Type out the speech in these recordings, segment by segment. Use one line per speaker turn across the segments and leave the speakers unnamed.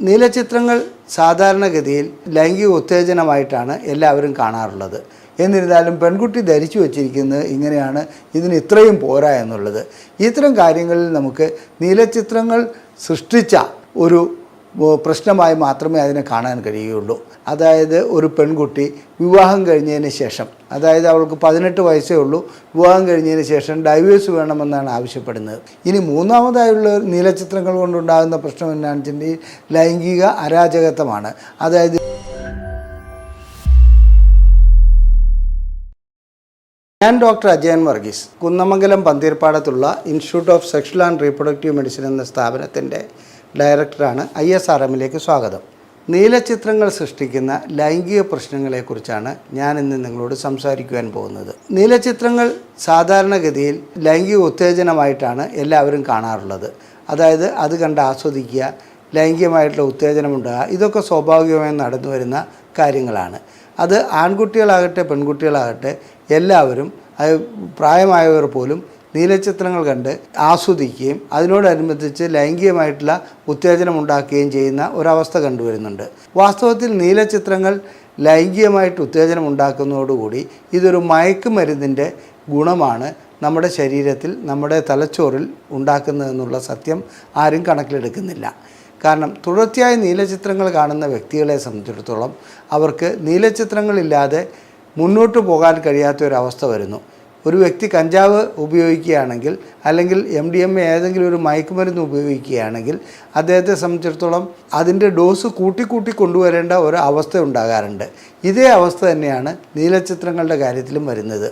നീലച്ചിത്രങ്ങൾ സാധാരണഗതിയിൽ ലൈംഗിക ഉത്തേജനമായിട്ടാണ് എല്ലാവരും കാണാറുള്ളത്. എന്നിരുന്നാലും പെൺകുട്ടി ധരിച്ചു വച്ചിരിക്കുന്നത് ഇങ്ങനെയാണ് ഇതിന് ഇത്രയും പോരാ എന്നുള്ളത്. ഇത്തരം കാര്യങ്ങളിൽ നമുക്ക് നീലചിത്രങ്ങൾ സൃഷ്ടിച്ച ഒരു പ്രശ്നമായി മാത്രമേ അതിനെ കാണാൻ കഴിയുകയുള്ളൂ. അതായത് ഒരു പെൺകുട്ടി വിവാഹം കഴിഞ്ഞതിന് ശേഷം അതായത് അവൾക്ക് പതിനെട്ട് വയസ്സേ ഉള്ളൂ വിവാഹം കഴിഞ്ഞതിന് ശേഷം ഡൈവേഴ്സ് വേണമെന്നാണ് ആവശ്യപ്പെടുന്നത്. ഇനി മൂന്നാമതായുള്ള നീലചിത്രങ്ങൾ കൊണ്ടുണ്ടാകുന്ന പ്രശ്നം എന്നാണെന്ന് വെച്ചിട്ടുണ്ടെങ്കിൽ ലൈംഗിക അരാജകത്വമാണ്. അതായത് ഞാൻ doctor Ajayan Varghese Kunnamangalam പന്തീർപ്പാടത്തുള്ള institute of sexual and reproductive medicine എന്ന സ്ഥാപനത്തിന്റെ ഡയറക്ടറാണ് ഐ എസ് ആർ എമ്മിലേക്ക് സ്വാഗതം. നീലചിത്രങ്ങൾ സൃഷ്ടിക്കുന്ന ലൈംഗിക പ്രശ്നങ്ങളെക്കുറിച്ചാണ് ഞാൻ ഇന്ന് നിങ്ങളോട് സംസാരിക്കുവാൻ പോകുന്നത്. നീലചിത്രങ്ങൾ സാധാരണഗതിയിൽ ലൈംഗിക ഉത്തേജനമായിട്ടാണ് എല്ലാവരും കാണാറുള്ളത്. അതായത് അത് കണ്ട് ആസ്വദിക്കുക ലൈംഗികമായിട്ടുള്ള ഉത്തേജനമുണ്ടാകുക ഇതൊക്കെ സ്വാഭാവികമായി നടന്നു വരുന്ന കാര്യങ്ങളാണ്. അത് ആൺകുട്ടികളാകട്ടെ പെൺകുട്ടികളാകട്ടെ എല്ലാവരും പ്രായമായവർ പോലും നീലച്ചിത്രങ്ങൾ കണ്ട് ആസ്വദിക്കുകയും അതിനോടനുബന്ധിച്ച് ലൈംഗികമായിട്ടുള്ള ഉത്തേജനം ഉണ്ടാക്കുകയും ചെയ്യുന്ന ഒരവസ്ഥ കണ്ടുവരുന്നുണ്ട്. വാസ്തവത്തിൽ നീലചിത്രങ്ങൾ ലൈംഗികമായിട്ട് ഉത്തേജനം ഉണ്ടാക്കുന്നതോടുകൂടി ഇതൊരു മയക്കുമരുന്നിന്റെ ഗുണമാണ് നമ്മുടെ ശരീരത്തിൽ നമ്മുടെ തലച്ചോറിൽ ഉണ്ടാക്കുന്നതെന്നുള്ള സത്യം ആരും കണക്കിലെടുക്കുന്നില്ല. കാരണം തുടർച്ചയായി നീലചിത്രങ്ങൾ കാണുന്ന വ്യക്തികളെ സംബന്ധിച്ചിടത്തോളം അവർക്ക് നീലചിത്രങ്ങളില്ലാതെ മുന്നോട്ട് പോകാൻ കഴിയാത്ത ഒരവസ്ഥ വരുന്നു. ഒരു വ്യക്തി കഞ്ചാവ് ഉപയോഗിക്കുകയാണെങ്കിൽ അല്ലെങ്കിൽ എം ഡി എം എ ഏതെങ്കിലും ഒരു മയക്കുമരുന്ന് ഉപയോഗിക്കുകയാണെങ്കിൽ അദ്ദേഹത്തെ സംബന്ധിച്ചിടത്തോളം അതിന്റെ ഡോസ് കൂട്ടിക്കൂട്ടി കൊണ്ടുവരേണ്ട ഒരു അവസ്ഥ ഉണ്ടാകാറുണ്ട്. ഇതേ അവസ്ഥ തന്നെയാണ് നീലചിത്രങ്ങളുടെ കാര്യത്തിലും വരുന്നത്.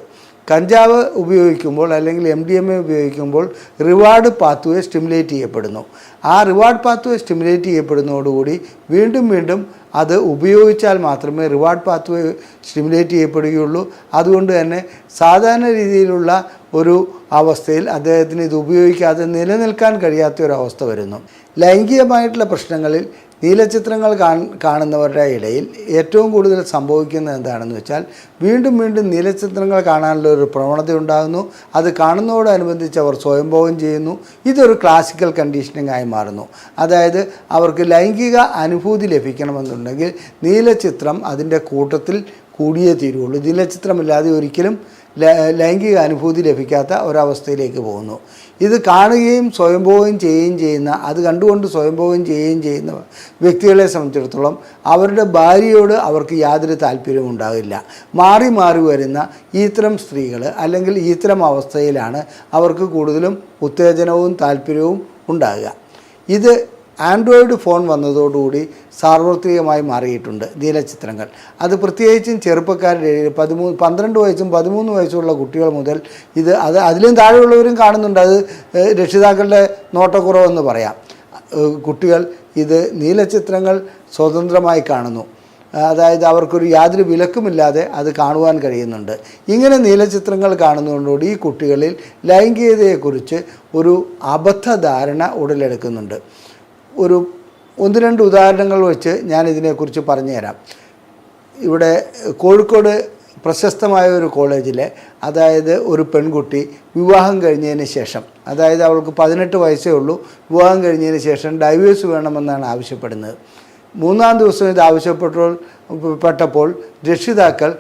കഞ്ചാവ് ഉപയോഗിക്കുമ്പോൾ അല്ലെങ്കിൽ എം ഡി എം എ ഉപയോഗിക്കുമ്പോൾ റിവാർഡ് പാത്വേ സ്റ്റിമുലേറ്റ് ചെയ്യപ്പെടുന്നു. ആ റിവാർഡ് പാത്വേ സ്റ്റിമുലേറ്റ് ചെയ്യപ്പെടുന്നതോടുകൂടി വീണ്ടും വീണ്ടും അത് ഉപയോഗിച്ചാൽ മാത്രമേ റിവാർഡ് പാത്വേ സ്റ്റിമുലേറ്റ് ചെയ്യപ്പെടുകയുള്ളൂ. അതുകൊണ്ട് തന്നെ സാധാരണ രീതിയിലുള്ള ഒരു അവസ്ഥയിൽ അദ്ദേഹത്തിന് ഇത് ഉപയോഗിക്കാതെ നിലനിൽക്കാൻ കഴിയാത്ത ഒരു അവസ്ഥ വരുന്നു. ലൈംഗികമായിട്ടുള്ള പ്രശ്നങ്ങളിൽ നീലച്ചിത്രങ്ങൾ കാണുന്നവരുടെ ഇടയിൽ ഏറ്റവും കൂടുതൽ സംഭവിക്കുന്നത് എന്താണെന്ന് വെച്ചാൽ വീണ്ടും വീണ്ടും നീലച്ചിത്രങ്ങൾ കാണാനുള്ള ഒരു പ്രവണത ഉണ്ടാകുന്നു. അത് കാണുന്നതോടനുബന്ധിച്ച് അവർ സ്വയംഭോഗം ചെയ്യുന്നു. ഇതൊരു ക്ലാസിക്കൽ കണ്ടീഷനിങ് ആയി മാറുന്നു. അതായത് അവർക്ക് ലൈംഗിക അനുഭൂതി ലഭിക്കണമെന്നുണ്ടെങ്കിൽ നീലച്ചിത്രം അതിന്റെ കൂട്ടത്തിൽ കൂടിയേ തീരുള്ളൂ. നീലച്ചിത്രമില്ലാതെ ഒരിക്കലും ലൈംഗിക അനുഭൂതി ലഭിക്കാത്ത ഒരവസ്ഥയിലേക്ക് പോകുന്നു. ഇത് കാണുകയും സ്വയംഭോഗം ചെയ്യുകയും ചെയ്യുന്ന അത് കണ്ടുകൊണ്ട് സ്വയംഭോഗം ചെയ്യുകയും ചെയ്യുന്ന വ്യക്തികളെ സംബന്ധിച്ചിടത്തോളം അവരുടെ ഭാര്യയോട് അവർക്ക് യാതൊരു താല്പര്യവും ഉണ്ടാകില്ല. മാറി മാറി വരുന്ന ഇത്തരം സ്ത്രീകൾ അല്ലെങ്കിൽ ഇത്തരം അവസ്ഥയിലാണ് അവർക്ക് കൂടുതലും ഉത്തേജനവും താല്പര്യവും ഉണ്ടാകുക. ഇത് ആൻഡ്രോയിഡ് ഫോൺ വന്നതോടുകൂടി സാർവത്രികമായി മാറിയിട്ടുണ്ട് നീലച്ചിത്രങ്ങൾ അത് പ്രത്യേകിച്ചും ചെറുപ്പക്കാരുടെ ഇടയിൽ പതിമൂന്ന് പന്ത്രണ്ട് വയസ്സും പതിമൂന്ന് വയസ്സുള്ള കുട്ടികൾ മുതൽ ഇത് അത് അതിലും താഴെയുള്ളവരും കാണുന്നുണ്ട്. അത് രക്ഷിതാക്കളുടെ നോട്ടക്കുറവെന്ന് പറയാം. കുട്ടികൾ ഇത് നീലച്ചിത്രങ്ങൾ സ്വതന്ത്രമായി കാണുന്നു. അതായത് അവർക്കൊരു യാതൊരു വിലക്കുമില്ലാതെ അത് കാണുവാൻ കഴിയുന്നുണ്ട്. ഇങ്ങനെ നീലചിത്രങ്ങൾ കാണുന്നതോടുകൂടി ഈ കുട്ടികളിൽ ലൈംഗികതയെക്കുറിച്ച് ഒരു അബദ്ധധാരണ ഉടലെടുക്കുന്നുണ്ട്. ഒരു ഒന്ന് രണ്ട് ഉദാഹരണങ്ങൾ വെച്ച് ഞാൻ ഇതിനെക്കുറിച്ച് പറഞ്ഞുതരാം. ഇവിടെ കോഴിക്കോട് പ്രശസ്തമായ ഒരു കോളേജിലെ അതായത് ഒരു പെൺകുട്ടി വിവാഹം കഴിഞ്ഞതിന് ശേഷം അതായത് അവൾക്ക് പതിനെട്ട് വയസ്സേ ഉള്ളൂ വിവാഹം കഴിഞ്ഞതിന് ശേഷം ഡൈവേഴ്സ് വേണമെന്നാണ് ആവശ്യപ്പെടുന്നത്. മൂന്നാം ദിവസം ഇത് ആവശ്യപ്പെട്ടപ്പോൾ പെട്ടപ്പോൾ രക്ഷിതാക്കൾ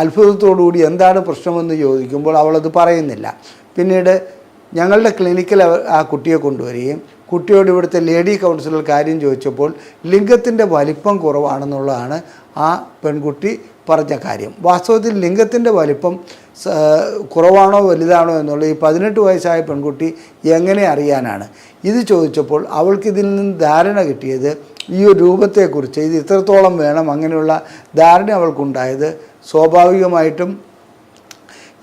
അത്ഭുതത്തോടുകൂടി എന്താണ് പ്രശ്നമെന്ന് ചോദിക്കുമ്പോൾ അവളത് പറയുന്നില്ല. പിന്നീട് ഞങ്ങളുടെ ക്ലിനിക്കിൽ ആ കുട്ടിയെ കൊണ്ടുവരികയും കുട്ടിയോട് ഇവിടുത്തെ ലേഡി കൗൺസിലർ കാര്യം ചോദിച്ചപ്പോൾ ലിംഗത്തിന്റെ വലിപ്പം കുറവാണെന്നുള്ളതാണ് ആ പെൺകുട്ടി പറഞ്ഞ കാര്യം. വാസ്തവത്തിൽ ലിംഗത്തിന്റെ വലിപ്പം കുറവാണോ വലുതാണോ എന്നുള്ള ഈ പതിനെട്ട് വയസ്സായ പെൺകുട്ടി എങ്ങനെ അറിയാനാണ്? ഇത് ചോദിച്ചപ്പോൾ അവൾക്കിതിൽ നിന്ന് ധാരണ കിട്ടിയത് ഈ ഒരു രൂപത്തെക്കുറിച്ച് ഇത് ഇത്രത്തോളം വേണം അങ്ങനെയുള്ള ധാരണ അവൾക്കുണ്ടായത്. സ്വാഭാവികമായിട്ടും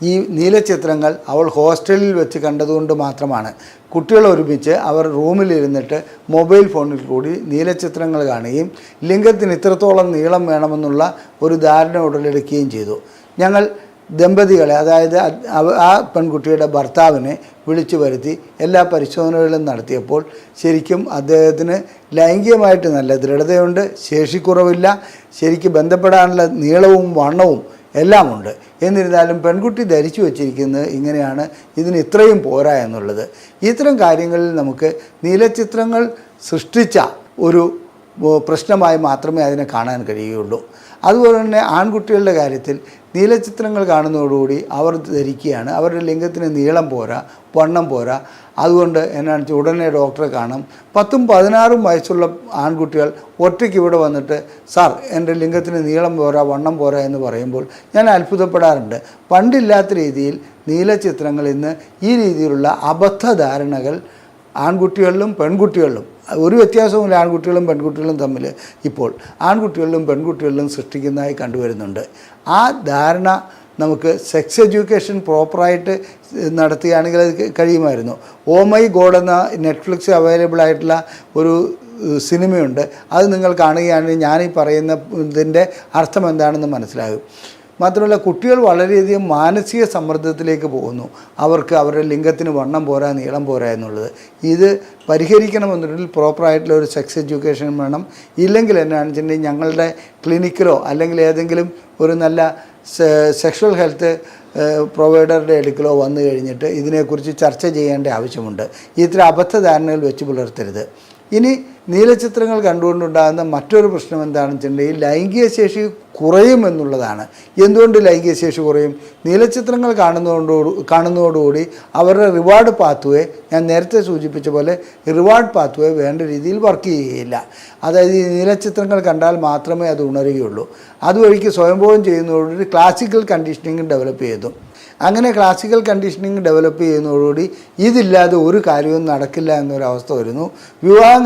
ഈ നീലചിത്രങ്ങൾ അവൾ ഹോസ്റ്റലിൽ വെച്ച് കണ്ടതുകൊണ്ട് മാത്രമാണ്. കുട്ടികൾ ഒരുമിച്ച് അവർ റൂമിലിരുന്നിട്ട് മൊബൈൽ ഫോണിൽ കൂടി നീലചിത്രങ്ങൾ കാണുകയും ലിംഗത്തിന് ഇത്രത്തോളം നീളം വേണമെന്നുള്ള ഒരു ധാരണ ഉടലെടുക്കുകയും ചെയ്തു. ഞങ്ങൾ ദമ്പതികളെ അതായത് ആ പെൺകുട്ടിയുടെ ഭർത്താവിനെ വിളിച്ചു വരുത്തി എല്ലാ പരിശോധനകളും നടത്തിയപ്പോൾ ശരിക്കും അദ്ദേഹത്തിന് ലൈംഗികമായിട്ട് നല്ല ദൃഢതയുണ്ട് ശേഷിക്കുറവില്ല ശരിക്കും ബന്ധപ്പെടാനുള്ള നീളവും വണ്ണവും എല്ലാമുണ്ട്. എന്നിരുന്നാലും പെൺകുട്ടി ധരിച്ചു വച്ചിരിക്കുന്നത് ഇങ്ങനെയാണ്. ഇതിന് ഇത്രയും പോരാ എന്നുള്ളത്. ഇത്തരം കാര്യങ്ങളിൽ നമുക്ക് നീലച്ചിത്രങ്ങൾ സൃഷ്ടിച്ച ഒരു പ്രശ്നമായി മാത്രമേ അതിനെ കാണാൻ കഴിയുകയുള്ളൂ. അതുപോലെ തന്നെ ആൺകുട്ടികളുടെ കാര്യത്തിൽ നീലചിത്രങ്ങൾ കാണുന്നതോടുകൂടി അവർ ധരിക്കുകയാണ്. അവരുടെ ലിംഗത്തിന് നീളം പോരാ വണ്ണം പോരാ. അതുകൊണ്ട് എന്നാണ് ഉടനെ ഡോക്ടറെ കാണും. പത്തും പതിനാറും വയസ്സുള്ള ആൺകുട്ടികൾ ഒറ്റയ്ക്ക് ഇവിടെ വന്നിട്ട് സാർ എന്റെ ലിംഗത്തിന് നീളം പോരാ വണ്ണം പോരാ എന്ന് പറയുമ്പോൾ ഞാൻ അത്ഭുതപ്പെടാറുണ്ട്. പണ്ടില്ലാത്ത രീതിയിൽ നീലചിത്രങ്ങൾ ഇന്ന് ഈ രീതിയിലുള്ള അബദ്ധധാരണകൾ ആൺകുട്ടികളിലും പെൺകുട്ടികളിലും ഒരു വ്യത്യാസവുമില്ല ആൺകുട്ടികളും പെൺകുട്ടികളും തമ്മിൽ ഇപ്പോൾ ആൺകുട്ടികളിലും പെൺകുട്ടികളിലും സൃഷ്ടിക്കുന്നതായി കണ്ടുവരുന്നുണ്ട്. ആ ധാരണ നമുക്ക് സെക്സ് എഡ്യൂക്കേഷൻ പ്രോപ്പറായിട്ട് നടത്തുകയാണെങ്കിൽ അത് കഴിയുമായിരുന്നു. ഓ മൈ ഗോഡ് എന്ന നെറ്റ്ഫ്ലിക്സ് അവൈലബിൾ ആയിട്ടുള്ള ഒരു സിനിമയുണ്ട്. അത് നിങ്ങൾ കാണുകയാണെങ്കിൽ ഞാനീ പറയുന്ന ഇതിന്റെ അർത്ഥം എന്താണെന്ന് മനസ്സിലാകും. മാത്രമല്ല കുട്ടികൾ വളരെയധികം മാനസിക സമ്മർദ്ദത്തിലേക്ക് പോകുന്നു. അവർക്ക് അവരുടെ ലിംഗത്തിന് വണ്ണം പോരാ നീളം പോരാ എന്നുള്ളത്. ഇത് പരിഹരിക്കണമെന്നുണ്ടെങ്കിൽ പ്രോപ്പറായിട്ടുള്ള ഒരു സെക്സ് എഡ്യൂക്കേഷൻ വേണം. ഇല്ലെങ്കിൽ എന്നാണെന്ന് വെച്ചിട്ടുണ്ടെങ്കിൽ ഞങ്ങളുടെ ക്ലിനിക്കിലോ അല്ലെങ്കിൽ ഏതെങ്കിലും ഒരു നല്ല സെക്ഷൽ ഹെൽത്ത് പ്രൊവൈഡറുടെ അടുക്കലോ വന്നു കഴിഞ്ഞിട്ട് ഇതിനെക്കുറിച്ച് ചർച്ച ചെയ്യേണ്ട ആവശ്യമുണ്ട്. ഇത്തരം അബദ്ധധാരണകൾ വെച്ച് പുലർത്തരുത്. ഇനി നീലച്ചിത്രങ്ങൾ കണ്ടുകൊണ്ടുണ്ടാകുന്ന മറ്റൊരു പ്രശ്നം എന്താണെന്ന് വെച്ചിട്ടുണ്ടെങ്കിൽ ലൈംഗിക ശേഷി കുറയുമെന്നുള്ളതാണ് എന്തുകൊണ്ട് ലൈംഗിക ശേഷി കുറയും? നീലചിത്രങ്ങൾ കാണുന്നതോടു കാണുന്നതോടുകൂടി അവരുടെ റിവാർഡ് പാത്വേ ഞാൻ നേരത്തെ സൂചിപ്പിച്ച പോലെ റിവാർഡ് പാത്വേ വേണ്ട രീതിയിൽ വർക്ക് ചെയ്യുകയില്ല. അതായത് ഈ നീലചിത്രങ്ങൾ കണ്ടാൽ മാത്രമേ അത് ഉണരുകയുള്ളൂ. അതുവഴിക്ക് സ്വയംഭോഗം ചെയ്യുന്നതോടുകൂടി ക്ലാസിക്കൽ കണ്ടീഷനിങ് ഡെവലപ്പ് ചെയ്തു. അങ്ങനെ ക്ലാസിക്കൽ കണ്ടീഷനിങ് ഡെവലപ്പ് ചെയ്യുന്നതോടുകൂടി ഇതില്ലാതെ ഒരു കാര്യവും നടക്കില്ല എന്നൊരവസ്ഥ വരുന്നു. വിവാഹം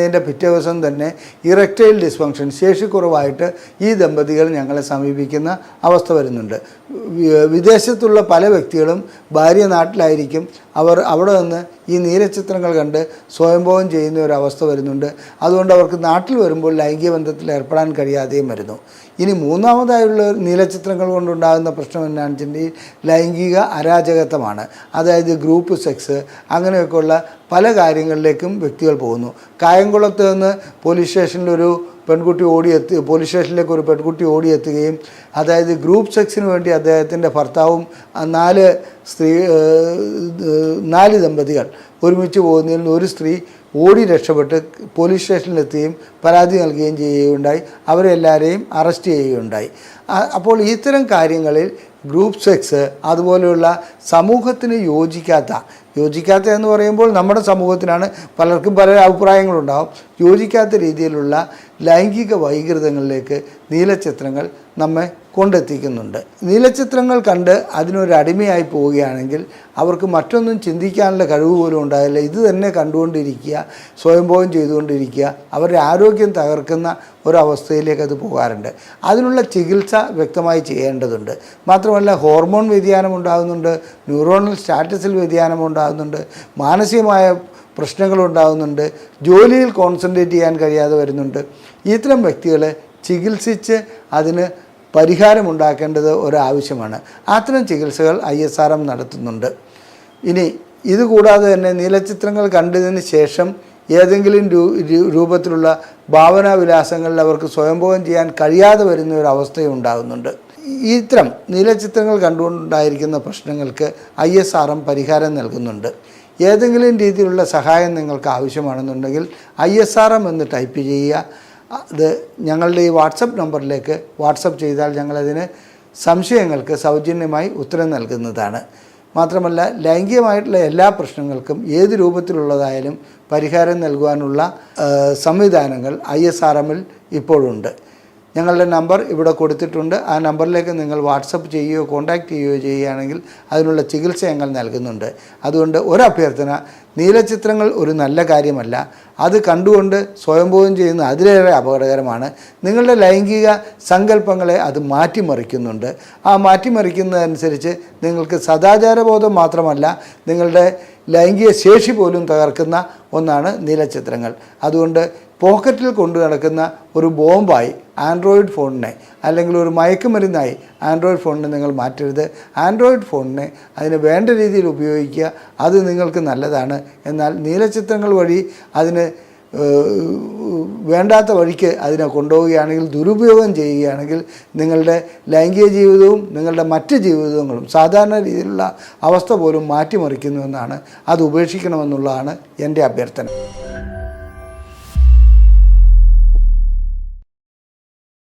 കഴിക്കുന്നതിന്റെ പിറ്റേ ദിവസം തന്നെ ഇറക്റ്റൈൽ ഡിസ്ഫങ്ഷൻ ശേഷിക്കുറവായിട്ട് ഈ ദമ്പതികൾ ഞങ്ങളെ സമീപിക്കുന്ന അവസ്ഥ വരുന്നുണ്ട്. വിദേശത്തുള്ള പല വ്യക്തികളും ഭാര്യ നാട്ടിലായിരിക്കും അവർ അവിടെ നിന്ന് ഈ നീലചിത്രങ്ങൾ കണ്ട് സ്വയംഭോഗം ചെയ്യുന്ന ഒരു അവസ്ഥ വരുന്നുണ്ട്. അതുകൊണ്ട് അവർക്ക് നാട്ടിൽ വരുമ്പോൾ ലൈംഗിക ബന്ധത്തിൽ ഏർപ്പെടാൻ കഴിയാതെയും വരുന്നു. ഇനി മൂന്നാമതായുള്ള നീലച്ചിത്രങ്ങൾ കൊണ്ടുണ്ടാകുന്ന പ്രശ്നം എന്നാണെന്ന് വെച്ചിട്ടുണ്ടെങ്കിൽ ലൈംഗിക അരാജകത്വമാണ്. അതായത് ഗ്രൂപ്പ് സെക്സ് അങ്ങനെയൊക്കെയുള്ള പല കാര്യങ്ങളിലേക്കും വ്യക്തികൾ പോകുന്നു. കായംകുളത്ത് നിന്ന് പോലീസ് സ്റ്റേഷനിലൊരു പെൺകുട്ടി ഓടിയെത്തി പോലീസ് സ്റ്റേഷനിലേക്ക് ഒരു പെൺകുട്ടി ഓടിയെത്തുകയും അതായത് ഗ്രൂപ്പ് സെക്സിന് വേണ്ടി അദ്ദേഹത്തിന്റെ ഭർത്താവും നാല് സ്ത്രീ നാല് ദമ്പതികൾ ഒരുമിച്ച് പോകുന്നതിൽ നിന്ന് ഒരു സ്ത്രീ ഓടി രക്ഷപ്പെട്ട് പോലീസ് സ്റ്റേഷനിലെത്തുകയും പരാതി നൽകുകയും ചെയ്യുകയുണ്ടായി. അവരെല്ലാവരെയും അറസ്റ്റ് ചെയ്യുകയുണ്ടായി. അപ്പോൾ ഇത്തരം കാര്യങ്ങളിൽ ഗ്രൂപ്പ് സെക്സ് അതുപോലെയുള്ള സമൂഹത്തിന് യോജിക്കാത്ത യോജിക്കാത്ത എന്ന് പറയുമ്പോൾ നമ്മുടെ സമൂഹത്തിനാണ് പലർക്കും പല അഭിപ്രായങ്ങളുണ്ടാവും. യോജിക്കാത്ത രീതിയിലുള്ള ലൈംഗിക വൈകൃതങ്ങളിലേക്ക് നീലചിത്രങ്ങൾ നമ്മെ കൊണ്ടെത്തിക്കുന്നുണ്ട്. നീലചിത്രങ്ങൾ കണ്ട് അതിനൊരു അടിമയായി പോവുകയാണെങ്കിൽ അവർക്ക് മറ്റൊന്നും ചിന്തിക്കാനുള്ള കഴിവ് പോലും ഉണ്ടാകില്ല. ഇത് തന്നെ കണ്ടുകൊണ്ടിരിക്കുക സ്വയംഭോഗം ചെയ്തുകൊണ്ടിരിക്കുക അവരുടെ ആരോഗ്യം തകർക്കുന്ന ഒരവസ്ഥയിലേക്ക് അത് പോകാറുണ്ട്. അതിനുള്ള ചികിത്സ വ്യക്തമായി ചെയ്യേണ്ടതുണ്ട്. മാത്രമല്ല ഹോർമോൺ വ്യതിയാനം ഉണ്ടാകുന്നുണ്ട് ന്യൂറോണൽ സ്റ്റാറ്റസിൽ വ്യതിയാനം ഉണ്ടാകുന്നുണ്ട് മാനസികമായ പ്രശ്നങ്ങളുണ്ടാകുന്നുണ്ട്. ജോലിയിൽ കോൺസെൻട്രേറ്റ് ചെയ്യാൻ കഴിയാതെ വരുന്നുണ്ട്. ഇത്തരം വ്യക്തികളെ ചികിത്സിച്ച് അതിന് പരിഹാരമുണ്ടാക്കേണ്ടത് ഒരാവശ്യമാണ്. അത്തരം ചികിത്സകൾ ഐ എസ് ആർ എം നടത്തുന്നുണ്ട്. ഇനി ഇതുകൂടാതെ തന്നെ നീലച്ചിത്രങ്ങൾ കണ്ടതിന് ശേഷം ഏതെങ്കിലും രൂപത്തിലുള്ള ഭാവനാവിലാസങ്ങളിൽ അവർക്ക് സ്വയംഭോഗം ചെയ്യാൻ കഴിയാതെ വരുന്ന ഒരു അവസ്ഥയും ഉണ്ടാകുന്നുണ്ട്. ഇത്തരം നീലച്ചിത്രങ്ങൾ കണ്ടുകൊണ്ടുണ്ടായിരിക്കുന്ന പ്രശ്നങ്ങൾക്ക് ഐ എസ് ആർ എം പരിഹാരം നൽകുന്നുണ്ട്. ഏതെങ്കിലും രീതിയിലുള്ള സഹായം നിങ്ങൾക്ക് ആവശ്യമാണെന്നുണ്ടെങ്കിൽ ഐ എസ് ആർ എം എന്ന് ടൈപ്പ് ചെയ്യുക. അത് ഞങ്ങളുടെ ഈ വാട്സപ്പ് നമ്പറിലേക്ക് വാട്സപ്പ് ചെയ്താൽ ഞങ്ങളതിന് സംശയങ്ങൾക്ക് സൗജന്യമായി ഉത്തരം നൽകുന്നതാണ്. മാത്രമല്ല ലൈംഗികമായിട്ടുള്ള എല്ലാ പ്രശ്നങ്ങൾക്കും ഏത് രൂപത്തിലുള്ളതായാലും പരിഹാരം നൽകുവാനുള്ള സംവിധാനങ്ങൾ ഐ എസ് ആർ എമ്മിൽ ഇപ്പോഴുണ്ട്. ഞങ്ങളുടെ നമ്പർ ഇവിടെ കൊടുത്തിട്ടുണ്ട്. ആ നമ്പറിലേക്ക് നിങ്ങൾ വാട്സപ്പ് ചെയ്യുകയോ കോൺടാക്റ്റ് ചെയ്യുകയോ ചെയ്യുകയാണെങ്കിൽ അതിനുള്ള ചികിത്സ ഞങ്ങൾ നൽകുന്നുണ്ട്. അതുകൊണ്ട് ഒരു ഒരഭ്യർത്ഥന നീലചിത്രങ്ങൾ ഒരു നല്ല കാര്യമല്ല. അത് കണ്ടുകൊണ്ട് സ്വയംഭോഗം ചെയ്യുന്ന അതിലേറെ അപകടകരമാണ്. നിങ്ങളുടെ ലൈംഗിക സങ്കല്പങ്ങളെ അത് മാറ്റിമറിക്കുന്നുണ്ട്. ആ മാറ്റിമറിക്കുന്നതനുസരിച്ച് നിങ്ങൾക്ക് സദാചാരബോധം മാത്രമല്ല നിങ്ങളുടെ ലൈംഗിക ശേഷി പോലും തകർക്കുന്ന ഒന്നാണ് നീലചിത്രങ്ങൾ. അതുകൊണ്ട് പോക്കറ്റിൽ കൊണ്ടു നടക്കുന്ന ഒരു ബോംബായി ആൻഡ്രോയിഡ് ഫോണിനെ അല്ലെങ്കിൽ ഒരു മയക്കുമരുന്നായി ആൻഡ്രോയിഡ് ഫോണിനെ നിങ്ങൾ മാറ്റരുത്. ആൻഡ്രോയിഡ് ഫോണിനെ അതിന് വേണ്ട രീതിയിൽ ഉപയോഗിക്കുക. അത് നിങ്ങൾക്ക് നല്ലതാണ്. എന്നാൽ നീലചിത്രങ്ങൾ വഴി അതിന് വേണ്ടാത്ത വഴിക്ക് അതിനെ കൊണ്ടുപോവുകയാണെങ്കിൽ ദുരുപയോഗം ചെയ്യുകയാണെങ്കിൽ നിങ്ങളുടെ ലൈംഗിക ജീവിതവും നിങ്ങളുടെ മറ്റ് ജീവിതങ്ങളും സാധാരണ രീതിയിലുള്ള അവസ്ഥ പോലും മാറ്റിമറിക്കുന്നുവെന്നാണ്. അത് ഉപേക്ഷിക്കണമെന്നുള്ളതാണ് എന്റെ അഭ്യർത്ഥന.